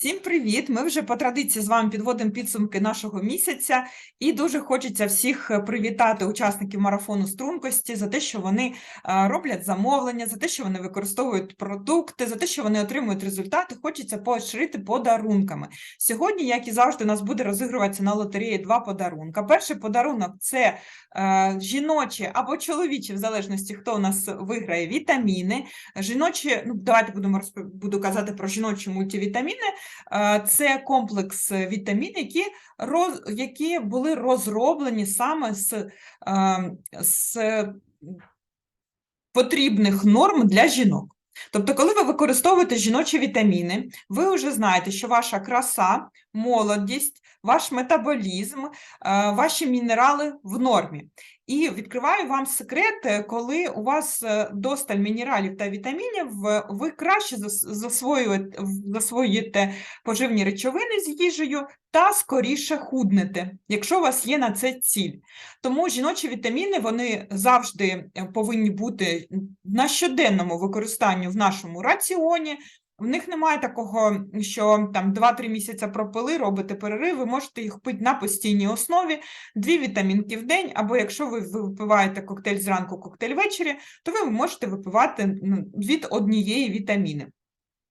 Всім привіт! Ми вже по традиції з вами підводимо підсумки нашого місяця, і дуже хочеться всіх е, привітати учасників марафону стрункості за те, що вони е, роблять замовлення, за те, що вони використовують продукти, за те, що вони отримують результати. Хочеться поощрити подарунками. Сьогодні, як і завжди, у нас буде розігруватися на лотереї два подарунка. Перший подарунок це е, жіночі або чоловічі, в залежності хто у нас виграє вітаміни. Жіночі, ну давайте будемо розп... буду казати про жіночі мультивітаміни. Е, Це комплекс вітамін, які, роз, які були розроблені саме з, е, з потрібних норм для жінок. Тобто, коли ви використовуєте жіночі вітаміни, ви вже знаєте, що ваша краса, молодість, ваш метаболізм, е, ваші мінерали в нормі. І відкриваю вам секрет, е, коли у вас е, досталь мінералів та вітамінів, ви краще зас- засвоюєте, засвоюєте поживні речовини з їжею та скоріше худнете, якщо у вас є на це ціль. Тому жіночі вітаміни вони завжди е, повинні бути на щоденному використанні в нашому раціоні. В них немає такого, що там 2-3 місяці пропили, робите перерив, ви можете їх пити на постійній основі, дві вітамінки в день, або якщо ви ви випиваєте коктейль зранку, коктейль ввечері, то ви можете випивати ну, від однієї вітаміни.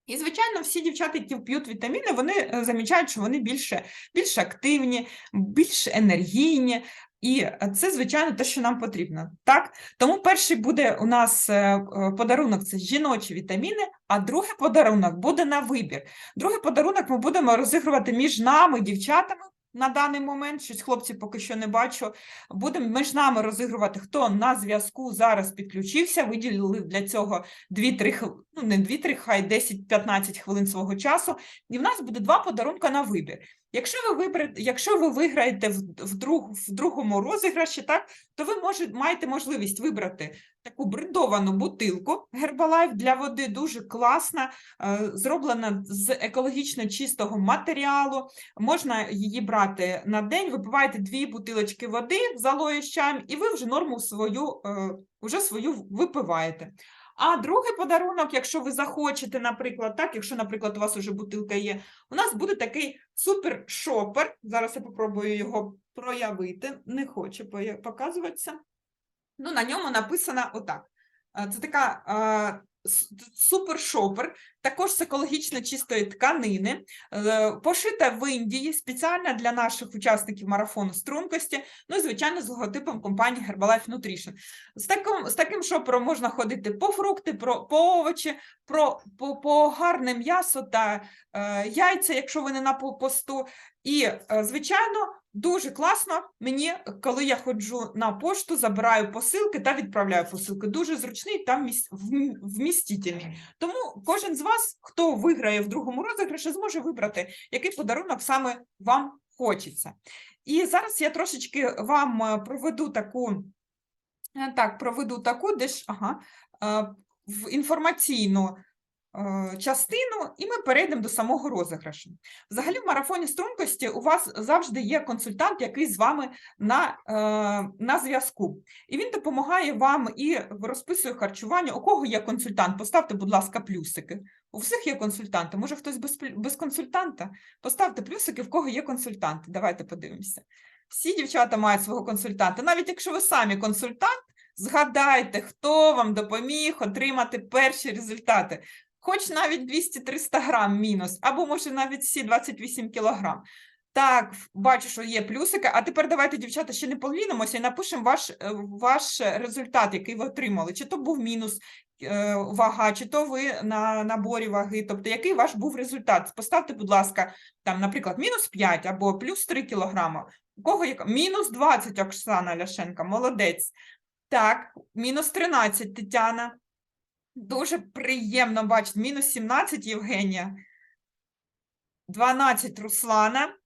І, звичайно, всі дівчата, які п'ють вітаміни, вони е, замічають, що вони більше, більш активні, більш енергійні. І це, звичайно, те, що нам потрібно. Так? Тому перший буде у нас е, е, подарунок це жіночі вітаміни, а другий подарунок буде на вибір. Другий подарунок ми будемо розігрувати між нами, дівчатами. На даний момент щось хлопці поки що не бачу. Будемо між нами розігрувати, хто на зв'язку зараз підключився. Виділили для цього 2-3 хвилини, ну не 2-3, хай 10-15 хвилин свого часу. І в нас буде два подарунка на вибір. Якщо ви виберете, якщо ви виграєте в, в, друг, в другому розіграші, так, то ви може, маєте можливість вибрати таку брендовану бутилку Herbalife для води, дуже класна, е, зроблена з екологічно чистого матеріалу. Можна її брати на день, випиваєте дві бутилочки води з алоє чаєм, і ви вже норму свою, е, вже свою випиваєте. А другий подарунок, якщо ви захочете, наприклад, так, якщо, наприклад, у вас уже бутилка є, у нас буде такий супер шопер. Зараз я попробую його проявити. Не хоче показуватися. Ну, на ньому написано отак. Е, Це така е, супер-шопер, також з екологічно чистої тканини, е, пошита в Індії спеціально для наших учасників марафону стрункості, ну і, звичайно, з логотипом компанії Herbalife Nutrition. З таким, з таким шопером можна ходити по фрукти, про, по овочі, про, по, по гарне м'ясо та е, яйця, якщо ви не на посту. І, е, звичайно, дуже класно мені, коли я ходжу на пошту, забираю посилки та відправляю посилки. Дуже зручний та вмістительний. Тому кожен з вас, хто виграє в другому розіграші, зможе вибрати, який подарунок саме вам хочеться. І зараз я трошечки вам е, проведу таку, е, так, проведу таку, де ж, ага, в інформаційну частину, і ми перейдемо до самого розіграшу. Взагалі, в марафоні стрункості у вас завжди є консультант, який з вами на, е, на зв'язку. І він допомагає вам і розписує харчування. У кого є консультант? Поставте, будь ласка, плюсики. У всіх є консультанти. Може, хтось без, без консультанта? Поставте плюсики, в кого є консультанти. Давайте подивимося. Всі дівчата мають свого консультанта. Навіть якщо ви самі консультант, згадайте, хто вам допоміг отримати перші результати. Хоч навіть 200-300 грам мінус, або може навіть всі 28 кілограм. Так, бачу, що є плюсики. А тепер давайте, дівчата, ще не полінимося і напишемо ваш, е, ваш результат, який ви отримали. Чи то був мінус е, вага, чи то ви на наборі ваги. Тобто, який ваш був результат? Поставте, будь ласка, там, наприклад, мінус 5 або плюс 3 кілограма. Кого яка? Мінус 20, Оксана Ляшенка, молодець. Так, мінус 13, Тетяна. Дуже приємно бачити. Мінус 17 Євгенія. 12 Руслана.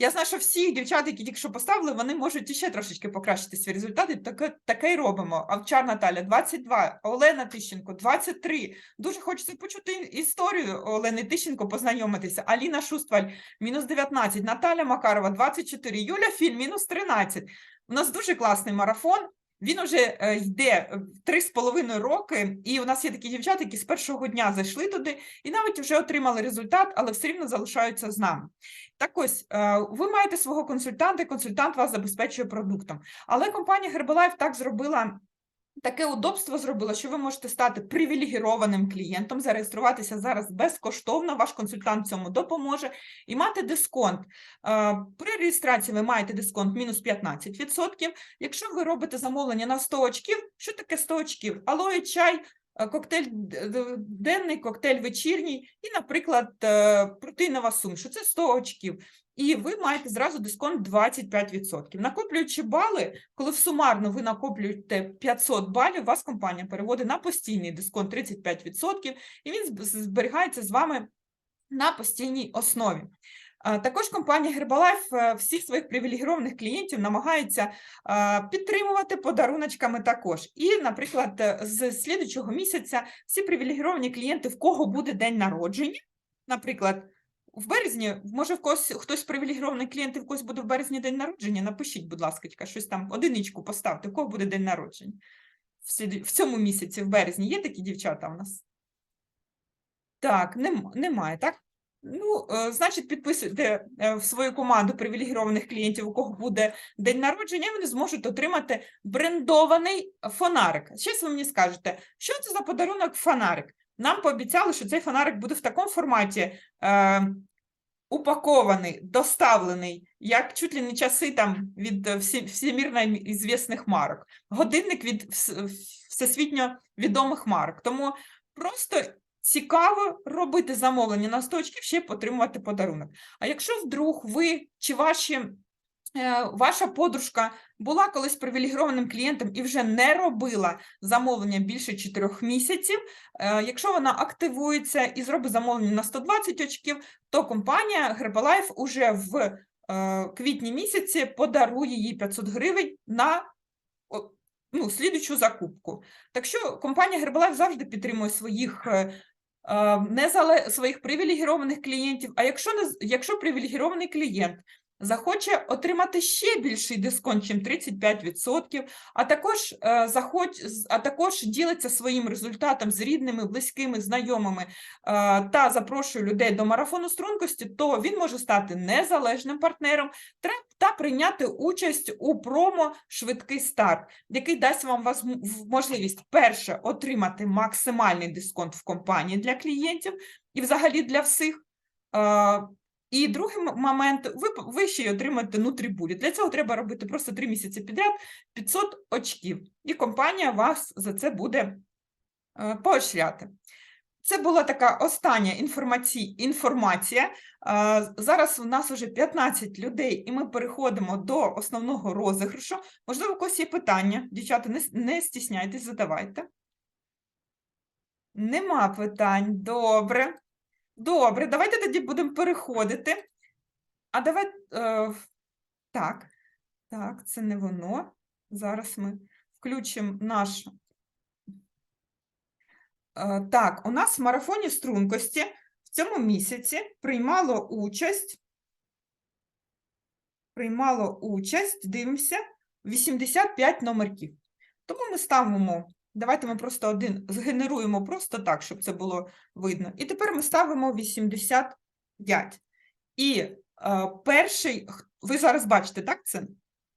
Я знаю, що всі дівчата, які тільки що поставили, вони можуть іще трошечки покращити свої результати. Таке, таке й робимо. Авчар Наталя 22, Олена Тищенко 23. Дуже хочеться почути історію Олени Тищенко, познайомитися. Аліна Шустваль мінус 19, Наталя Макарова 24, Юля Філь мінус 13. У нас дуже класний марафон. Він уже е, йде е, три з половиною роки, і у нас є такі дівчата, які з першого дня зайшли туди і навіть вже отримали результат, але все рівно залишаються з нами. Так ось, е, ви маєте свого консультанта, і консультант вас забезпечує продуктом. Але компанія Herbalife так зробила. Таке удобство зробила, що ви можете стати привілегірованим клієнтом, зареєструватися зараз безкоштовно, ваш консультант цьому допоможе і мати дисконт. Е, При реєстрації ви маєте дисконт мінус 15%. Якщо ви робите замовлення на 100 очків, що таке 100 очків? Алоє, чай, е, коктейль денний, коктейль вечірній і, наприклад, е, протеїнова суміш. Це 100 очків. І ви маєте зразу дисконт 25%. Накоплюючи бали, коли в сумарно ви накоплюєте 500 балів, вас компанія переводить на постійний дисконт 35%, і він зберігається з вами на постійній основі. Також компанія Herbalife е, всіх своїх привілегірованих клієнтів намагається підтримувати подаруночками також. І, наприклад, е, з слідучого місяця всі привілегіровані клієнти, в кого буде день народження, наприклад, в березні, може, в когось хтось з привілегірованих клієнтів, в когось буде в березні день народження. Напишіть, будь ласка, щось там, одиничку поставте, у кого буде день народження в, цьому місяці, в березні. Є такі дівчата у нас? Так, нем, немає, так? Ну, е, значить, підписуйте е, в свою команду привілегірованих клієнтів, у кого буде день народження, і вони зможуть отримати брендований фонарик. Щось ви мені скажете, що це за подарунок фонарик? Нам пообіцяли, що цей фонарик буде в такому форматі е, упакований, доставлений, як чуть ли не часи там від е, всі, всемірно ізвісних марок, годинник від всесвітньо відомих марок. Тому просто цікаво робити замовлення на 100 очків, ще й отримувати подарунок. А якщо вдруг ви чи ваші, е, ваша подружка була колись привілегірованим клієнтом і вже не робила замовлення більше 4 місяців, е, якщо вона активується і зробить замовлення на 120 очків, то компанія Herbalife уже в е, квітні місяці подарує їй 500 гривень на ну, слідучу закупку. Так що компанія Herbalife завжди підтримує своїх е, е, своїх привілегірованих клієнтів. А якщо не якщо привілегірований клієнт захоче отримати ще більший дисконт, чим 35%, а також е, захоч... а також ділиться своїм результатом з рідними, близькими, знайомими е, та запрошує людей до марафону стрункості, то він може стати незалежним партнером та прийняти участь у промо швидкий старт який дасть вам можливість перше отримати максимальний дисконт в компанії для клієнтів і взагалі для всіх. Е, І другий момент, ви, ви ще й отримаєте нутрібулі. Для цього треба робити просто 3 місяці підряд 500 очків, і компанія вас за це буде е, поощряти. Це була така остання інформаці... інформація. А, Зараз у нас вже 15 людей, і ми переходимо до основного розіграшу. Можливо, у когось є питання. Дівчата, не, не стісняйтесь, задавайте. Нема питань. Добре. Добре, давайте тоді будемо переходити. А давай. Е, так, так, це не воно. Зараз ми включимо наш Е, Так, у нас в марафоні стрункості в цьому місяці приймало участь, приймало участь, дивимося, 85 номерків. Тому ми ставимо, давайте ми просто один згенеруємо просто так, щоб це було видно. І тепер ми ставимо 85. І е, перший, ви зараз бачите, так, це?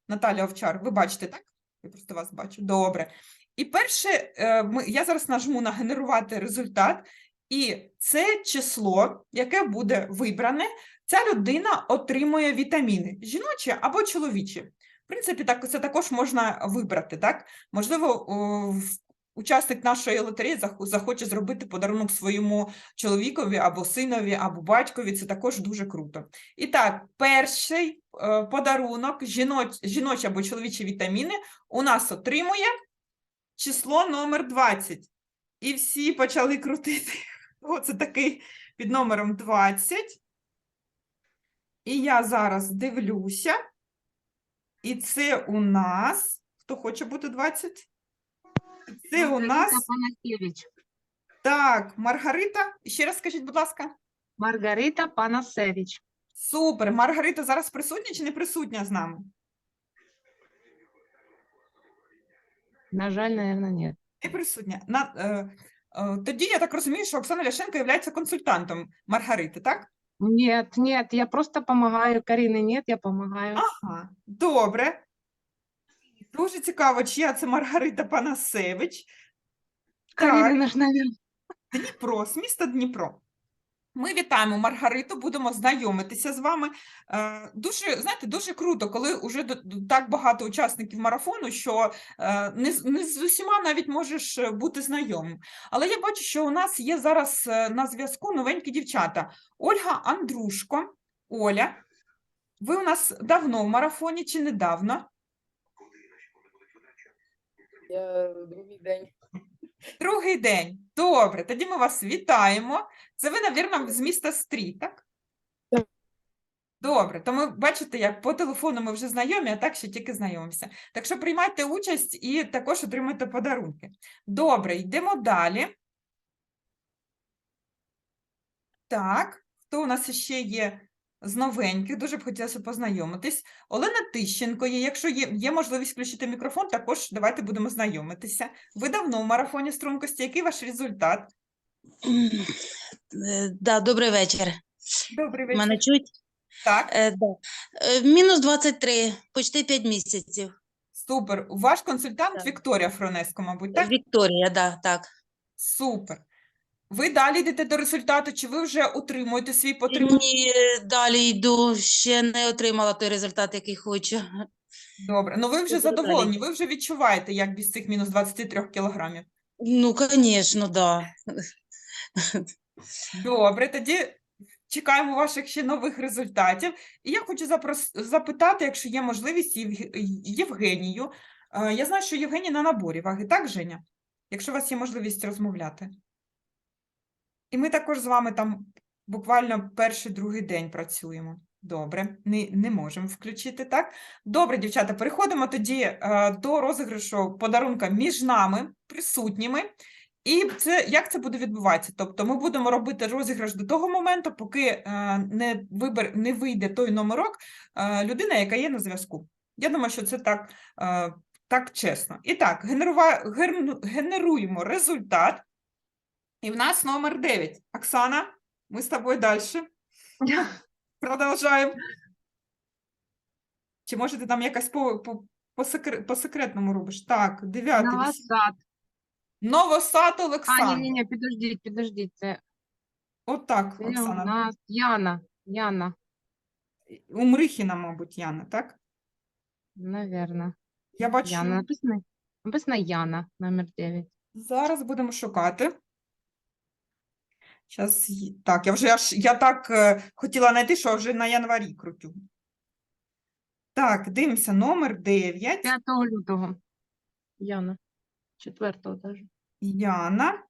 Наталя Овчар, ви бачите, так? Я просто вас бачу. Добре. І перше, е, ми, я зараз нажму на генерувати результат, і це число, яке буде вибране, ця людина отримує вітаміни, жіночі або чоловічі. В принципі, так, це також можна вибрати, так? Можливо, в- учасник нашої лотереї захоче зробити подарунок своєму чоловікові або синові, або батькові, це також дуже круто. І так, перший е, подарунок, жіноч, жіночі або чоловічі вітаміни у нас отримує число номер 20. І всі почали крутити. Оце такий під номером 20. І я зараз дивлюся. І це у нас. Хто хоче бути 20? Це у нас. Панасевич. Так, Маргарита. Ще раз скажіть, будь ласка. Маргарита Панасевич. Супер. Маргарита зараз присутня чи не присутня з нами? На жаль, наверное, нет. Не присутня. На, е, е, тоді я так розумію, що Оксана Ляшенко є консультантом Маргарити, так? Нет, нет, я просто помогаю. Карины нет, я помогаю. Ага, добре. Дуже цікаво, чия це Маргарита Панасевич. Так. Карина ж, наверное. Дніпро, з міста Дніпро. Ми вітаємо Маргариту, будемо знайомитися з вами. Е, Дуже, знаєте, дуже круто, коли вже так багато учасників марафону, що е, не, з- не з усіма навіть можеш е, бути знайомим. Але я бачу, що у нас є зараз на зв'язку новенькі дівчата. Ольга Андрушко. Оля, ви у нас давно в марафоні чи недавно? Я другий день. Другий день. Добре, тоді ми вас вітаємо. Це ви, навірно, з міста Стрій, так? Так. Добре, то ми бачите, як по телефону ми вже знайомі, а так ще тільки знайомимося. Так що приймайте участь і також отримайте подарунки. Добре, йдемо далі. Так, хто у нас ще є з новеньких? Дуже б хотілося познайомитись. Олена Тищенко є. Якщо є, є можливість включити мікрофон, також давайте будемо знайомитися. Ви давно в марафоні стрункості. Який ваш результат? Е, Да, добрий вечір. Добрий вечір. Мене чуть? Так, Е, да. Е, Мінус 23, почти 5 місяців. супер. Ваш консультант Так. Вікторія Фронеско, мабуть, так? Вікторія, да, так. Супер. Ви далі йдете до результату, чи ви вже отримуєте свій потрібний? Ні, далі йду, ще не отримала той результат, який хочу. Добре. Ну ви вже задоволені, ви вже відчуваєте, як без цих мінус 23 кілограмів. Ну, звісно, да. Добре, тоді чекаємо ваших ще нових результатів. І я хочу запрос... запитати, якщо є можливість, Євг- Євгенію. Е, Я знаю, що Євгенія на наборі ваги, так, Женя? Якщо у вас є можливість розмовляти. І ми також з вами там буквально перший, другий день працюємо. Добре, не, не можемо включити, так? Добре, дівчата, переходимо тоді е, до розіграшу подарунка між нами, присутніми. І це як це буде відбуватися? Тобто ми будемо робити розіграш до того моменту, поки е, не вибер, не вийде той номерок е, людина, яка є на зв'язку. Я думаю, що це так, так чесно. І так, генеруємо результат. І в нас номер 9. Оксана, ми з тобою далі. Продовжаємо. Чи може ти там якась по, по, по, секре- по секретному робиш? Так, дев'ятий. вісім- Новосад. Новосад А, Олександр. ні, ні, ні, підождіть, підождіть. Це, Отак, це у Оксана. нас Яна. Яна, У Мрихіна, мабуть, Яна, так? наверно. Я бачу, Яна, написано, написано Яна, номер 9. зараз будемо шукати. Ї- так, я вже аж, я так е, хотіла знайти, що вже на январі крутю. Так, дивимося, номер 9, 5 лютого. Яна. 4 даже. Яна.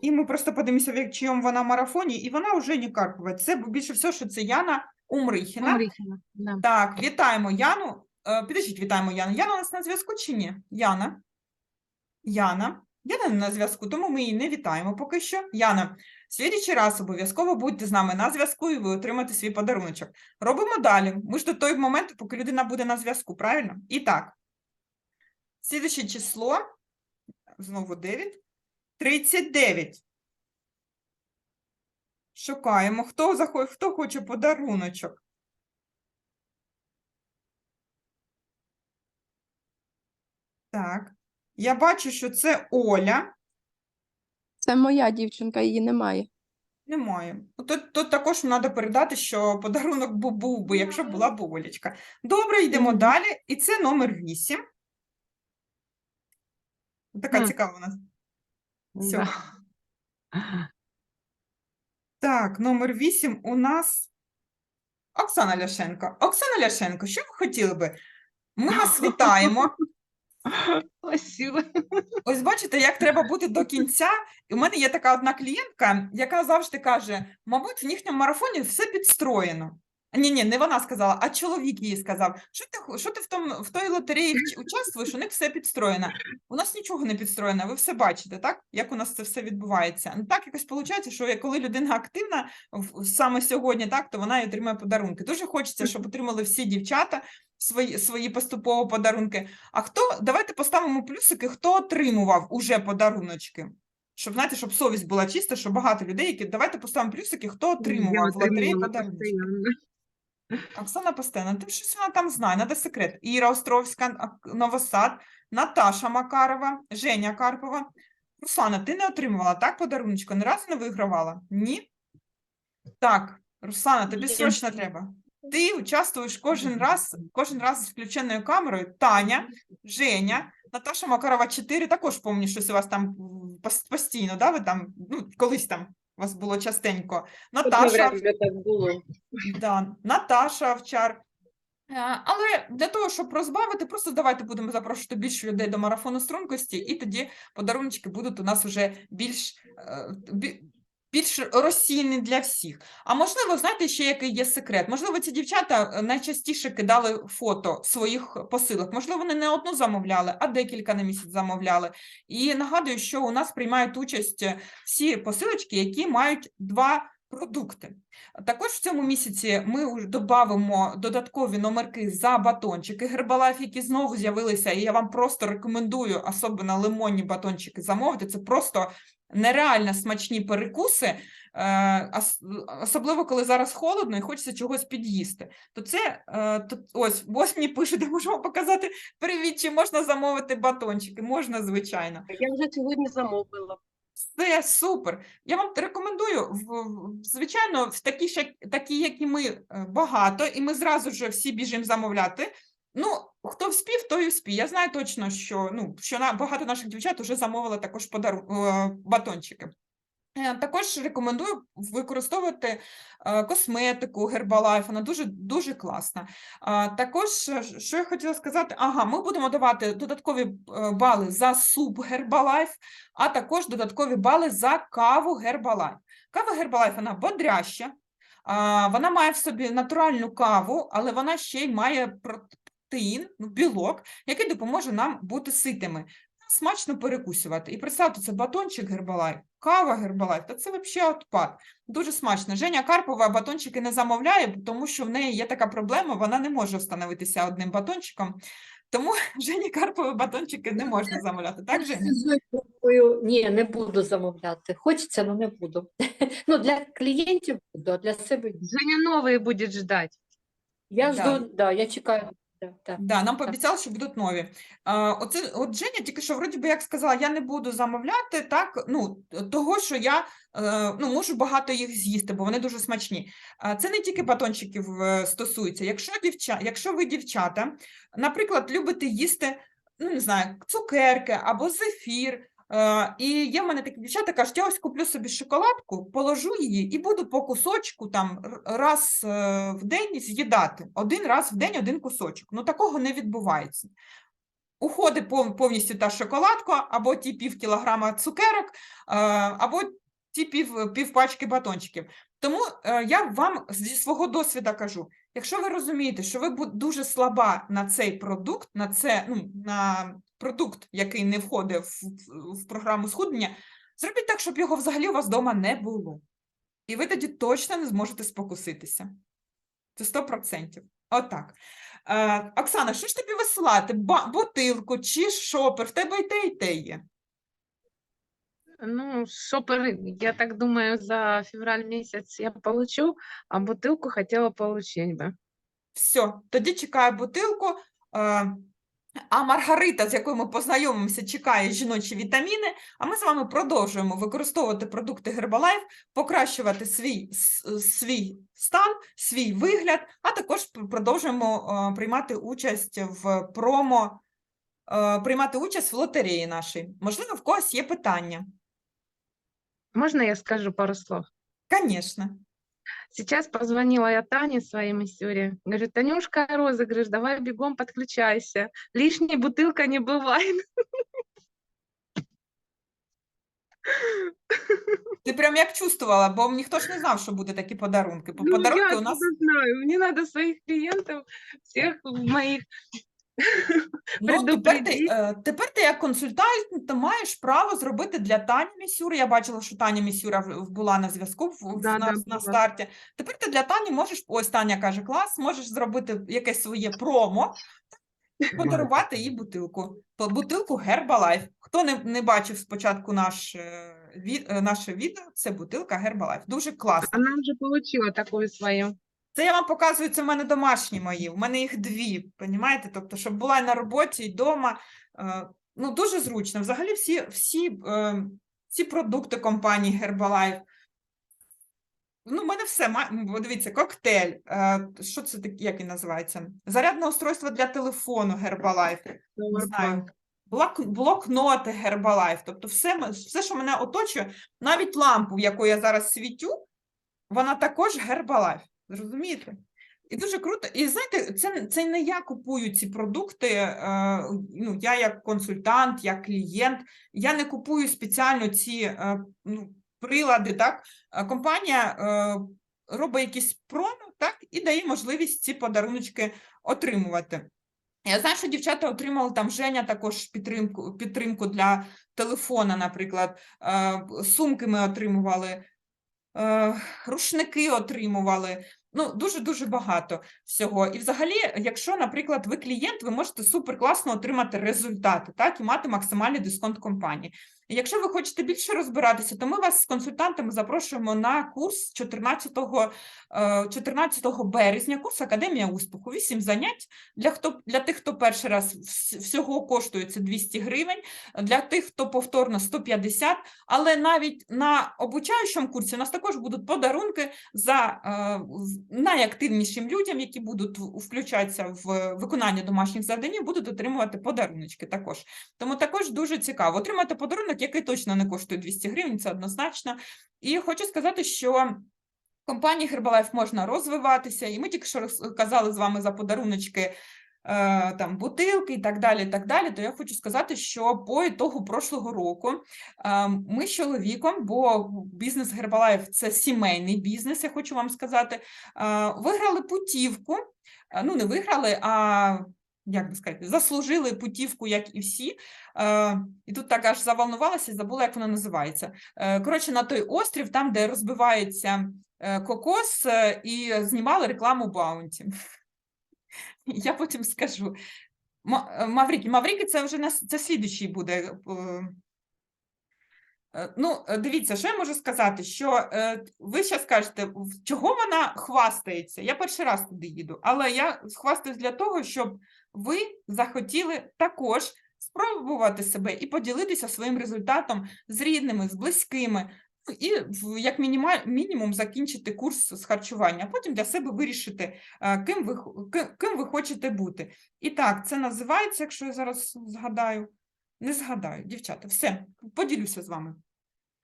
І ми просто подивимося, в чийому вона марафоні, і вона вже не каркова. Це більше всього, що це Яна Умрихіна. Умріхіна. Да. Так, вітаємо Яну. Е, Підождіть, вітаємо Яну. Яна у нас на зв'язку чи ні? Яна. Яна. Яна не на зв'язку, тому ми її не вітаємо поки що. Яна, в слідчий раз обов'язково будьте з нами на зв'язку і ви отримаєте свій подаруночок. Робимо далі. Ми ж до той моменту, поки людина буде на зв'язку, правильно? І так. Слідуюче число, знову 9, 39. Шукаємо, хто, захо... хто хоче подаруночок. Так. Я бачу, що це Оля. Це моя дівчинка, її немає. Немає. Ну, Тут, тут також треба передати, що подарунок був, був би, якщо була б Олечка. Добре, йдемо Мгм. далі. І це номер 8. Така Мгм. цікава у нас. Всьо. Да. Так, номер 8 у нас Оксана Ляшенко. Оксана Ляшенко, що ви хотіли би? Ми вас вітаємо. Спасибо. Ось бачите, як треба бути до кінця. І у мене є така одна клієнтка, яка завжди каже: мабуть, в їхньому марафоні все підстроєно. Ні, ні, не вона сказала, а чоловік їй сказав, що ти, що ти в, тому, в той лотереї участвуєш, у них все підстроєно. У нас нічого не підстроєно, ви все бачите, так? Як у нас це все відбувається. Ну, так якось виходить, що коли людина активна в- саме сьогодні, так, то вона і отримує подарунки. Дуже хочеться, щоб отримали всі дівчата, свої, свої поступово подарунки. А хто, давайте поставимо плюсики, хто отримував уже подаруночки. Щоб, знаєте, щоб совість була чиста, що багато людей, які давайте поставимо плюсики, хто отримував в лотереї подарунки. Оксана Пастена, ти щось вона там знає, надо секрет. Іра Островська, Новосад, Наташа Макарова, Женя Карпова. Руслана, ти не отримувала, так, подаруночку? Ні разу не вигравала? Ні? Так, Руслана, тобі срочно треба. Ти участвуєш кожен раз, кожен раз з включеною камерою. Таня, Женя, Наташа Макарова 4, також пам'ятаю, щось у вас там постійно, да, ви там, ну, колись там у вас було частенько. Наташа, так було. Да, Наташа Овчар. Е, Але для того, щоб розбавити, просто давайте будемо запрошувати більше людей до марафону стрункості, і тоді подарунки будуть у нас вже більш, е, більш розсільні для всіх. А можливо, знаєте, ще який є секрет? Можливо, ці дівчата е, найчастіше кидали фото своїх посилок. Можливо, вони не одну замовляли, а декілька на місяць замовляли. І нагадую, що у нас приймають участь е, всі посилочки, які мають два продукти. Також в цьому місяці ми додамо додаткові номерки за батончики Herbalife, які знову з'явилися, і я вам просто рекомендую, особливо лимонні батончики замовити. Це просто нереально смачні перекуси, е, особливо коли зараз холодно і хочеться чогось під'їсти. То це е, то, ось ось мені пишуть, можу вам показати привіт, чи можна замовити батончики? Можна, звичайно. Я вже сьогодні замовила. Все супер. Я вам рекомендую, звичайно, в такі, такі, як і ми, е, багато, і ми зразу ж всі біжимо замовляти. Ну, хто вспів, той вспів. Я знаю точно, що, ну, що на, багато наших дівчат вже замовили також подару, е, батончики. Е, Також рекомендую використовувати е, косметику Herbalife, вона дуже, дуже класна. Також, що я хотіла сказати, ага, ми будемо давати додаткові бали за суп Herbalife, а також додаткові бали за каву Herbalife. Кава Herbalife, вона бодряща, вона має в собі натуральну каву, але вона ще й має протеїн, ну, білок, який допоможе нам бути ситими. Смачно перекусувати. І представте, це батончик Herbalife, кава Herbalife, та це взагалі отпад. Дуже смачно. Женя Карпова батончики не замовляє, тому що в неї є така проблема, вона не може встановитися одним батончиком. Тому Жені Карпові батончики не можна замовляти. Так, Женя? Ні, не буду замовляти. Хочеться, але не буду. Ну, для клієнтів буду, а для себе. Женя новые будет ждать. Я Да. жду, да, я чекаю. Да, да. Нам пообіцяли, що будуть нові. А, оце, от Женя тільки що вроді би як сказала, я не буду замовляти, так, ну, того, що я е, ну, можу багато їх з'їсти, бо вони дуже смачні. А, це не тільки батончиків е, стосується. Якщо, дівча, якщо ви, дівчата, наприклад, любите їсти, ну, не знаю, цукерки або зефір, і є в мене такі дівчата, кажуть, я ось куплю собі шоколадку, положу її і буду по кусочку там раз е, в день з'їдати. Один раз в день один кусочок. Ну такого не відбувається. Уходить повністю та шоколадка, або ті пів кілограма цукерок, е, або ті пів, пів пачки батончиків. Тому е, я вам зі свого досвіду кажу: якщо ви розумієте, що ви дуже слаба на цей продукт, на це, ну, на продукт, який не входить в, в- програму схуднення, зробіть так, щоб його взагалі у вас вдома не було. І ви тоді точно не зможете спокуситися. Це 100%. Отак. Е, Оксана, що ж тобі висилати? Ба- бутилку чи шопер? В тебе і те, і те є. Ну, шопер, я так думаю, за февраль месяц я получу, а бутылку хотела получить. Все, тоді чекаю бутилку. Е, А Маргарита, з якою ми познайомимося, чекає жіночі вітаміни. А ми з вами продовжуємо використовувати продукти Herbalife, покращувати свій, свій стан, свій вигляд, а також продовжуємо е, приймати участь в промо, е, приймати участь в лотереї нашій. Можливо, в когось є питання. Можно я скажу пару слов? Звісно. Сейчас позвонила я Тане, своей массюре. Говорю, Танюшка, розыгрыш, давай бегом подключайся. Лишней бутылка не бывает. Ти прям як чувствувала, бо ніхто ж не знав, що буде такі подарунки. Бо Ну, подарунки я у нас знаю. Мне надо своих клиентов, всех моих Ну, тепер ти, е, тепер ти як консультант ти маєш право зробити для Тані Місюри. Я бачила, що Таня Місюра була на зв'язку Да, на, да, на старті. Тепер ти для Тані можеш, ось Таня каже, клас, можеш зробити якесь своє промо, подарувати їй бутилку. Бутилку Herbalife. Хто не, не бачив спочатку наш, е, ві, е, наше відео, це бутилка Herbalife. Дуже класно. Она уже получила такую свою. Це я вам показую, це в мене домашні мої. У мене їх дві, понімаєте? Тобто, щоб була і на роботі, і вдома. Е, ну, дуже зручно. Взагалі, всі, всі, е, всі продукти компанії Herbalife. Ну, в мене все. Дивіться, коктейль. Е, що це таке, як він називається? Зарядне устройство для телефону Herbalife. Не знаю. Блок, блокноти Herbalife. Тобто, все, все, що мене оточує, навіть лампу, в яку я зараз світю, вона також Herbalife. Зрозумієте? І дуже круто. І знаєте, це, це не я купую ці продукти. Е, ну, я як консультант, як клієнт, я не купую спеціально ці е, ну, прилади. Так? Компанія е, робить якісь промо так, і дає можливість ці подаруночки отримувати. Я знаю, що дівчата отримали там Женя також підтримку, підтримку для телефона, наприклад, е, сумки ми отримували, е, рушники отримували. Ну, дуже-дуже багато всього. І взагалі, якщо, наприклад, ви клієнт, ви можете суперкласно отримати результати, так, і мати максимальний дисконт компанії. Якщо ви хочете більше розбиратися, то ми вас з консультантами запрошуємо на курс 14, е, 14 березня, курс Академія успіху. 8 занять для, хто, для тих, хто перший раз всього коштує це 200 гривень, для тих, хто повторно 150, але навіть на обучаючому курсі у нас також будуть подарунки за е, найактивнішим людям, які будуть включатися в виконання домашніх завдань, будуть отримувати подаруночки також. Тому також дуже цікаво. Отримати подарунок, який точно не коштує 200 гривень, це однозначно. І хочу сказати, що компанії Herbalife можна розвиватися, і ми тільки що казали з вами за подаруночки. е, Там бутилки і так далі, і так далі, то я хочу сказати, що по ітогу прошлого року е, ми з чоловіком, бо бізнес Herbalife – це сімейний бізнес, я хочу вам сказати, е, виграли путівку. Ну, не виграли, а як би сказати, заслужили путівку, як і всі. Е, І тут так аж заволнувалася, забула, як вона називається. Е, Коротше, на той острів, там, де розбивається е, кокос, е, і знімали рекламу Баунті. Я потім скажу. Ма- е, Мавріки, Мавріки це вже нас, це слідуючий буде. Ну, дивіться, що я можу сказати, що ви ще скажете, чого вона хвастається? Я перший раз туди їду, але я хвастаюсь для того, щоб ви захотіли також спробувати себе і поділитися своїм результатом з рідними, з близькими, і як мінімум закінчити курс з харчування, а потім для себе вирішити, е, ким ви, ким ви хочете бути. І так, це називається, якщо я зараз згадаю, не згадаю, дівчата, все, поділюся з вами.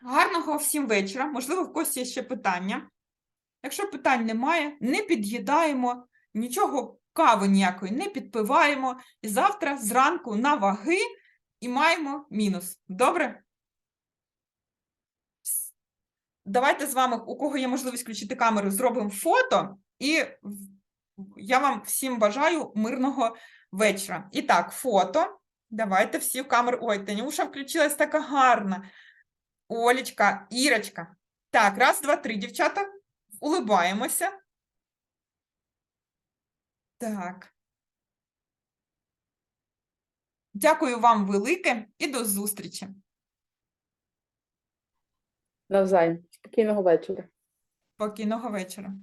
Гарного всім вечора. Можливо, в когось є ще питання. Якщо питань немає, не під'їдаємо, нічого кави ніякої не підпиваємо. І завтра зранку на ваги і маємо мінус. Добре? Давайте з вами, у кого є можливість включити камеру, зробимо фото, і я вам всім бажаю мирного вечора. І так, фото. Давайте всі в камеру. Ой, Танюша включилась така гарна. Олечка, Ірочка. Так, раз, два, три, дівчата. Улибаємося. Так. Дякую вам велике і до зустрічі. Навзаєм. Спокійного вечора. Спокійного вечора.